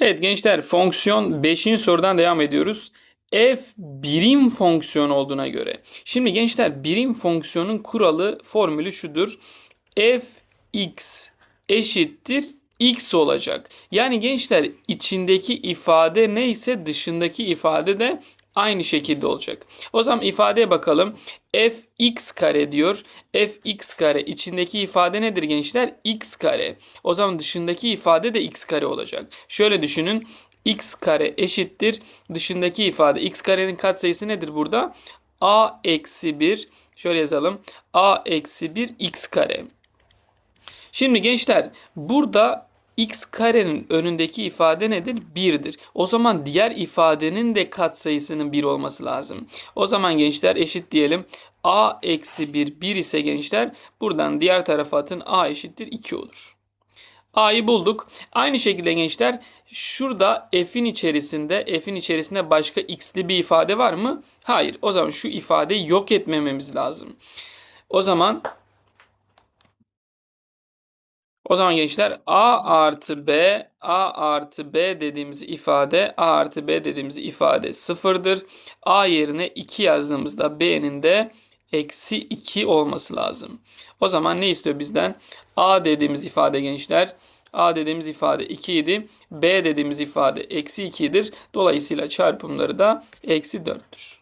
Evet gençler fonksiyon 5. sorudan devam ediyoruz. F birim fonksiyon olduğuna göre. Şimdi gençler birim fonksiyonun kuralı formülü şudur. f x eşittir x olacak. Yani gençler içindeki ifade neyse dışındaki ifade de aynı şekilde olacak. O zaman ifadeye bakalım. f x kare diyor. f x kare içindeki ifade nedir gençler? x kare. O zaman dışındaki ifade de x kare olacak. Şöyle düşünün. x kare eşittir. Dışındaki ifade x karenin katsayısı nedir burada? a eksi 1. Şöyle yazalım. a eksi 1 x kare. Şimdi gençler burada x karenin önündeki ifade nedir? 1'dir. O zaman diğer ifadenin de katsayısının 1 olması lazım. O zaman gençler eşit diyelim. a eksi 1 1 ise gençler buradan diğer tarafa atın a eşittir 2 olur. A'yı bulduk. Aynı şekilde gençler şurada f'in içerisinde f'in içerisinde başka x'li bir ifade var mı? Hayır. O zaman şu ifadeyi yok etmememiz lazım. O zaman o zaman gençler a artı b a artı b dediğimiz ifade a artı b dediğimiz ifade sıfırdır. a yerine 2 yazdığımızda b'nin de eksi 2 olması lazım. O zaman ne istiyor bizden? a dediğimiz ifade gençler A dediğimiz ifade 2 idi. B dediğimiz ifade eksi 2'dir. Dolayısıyla çarpımları da eksi 4'tür.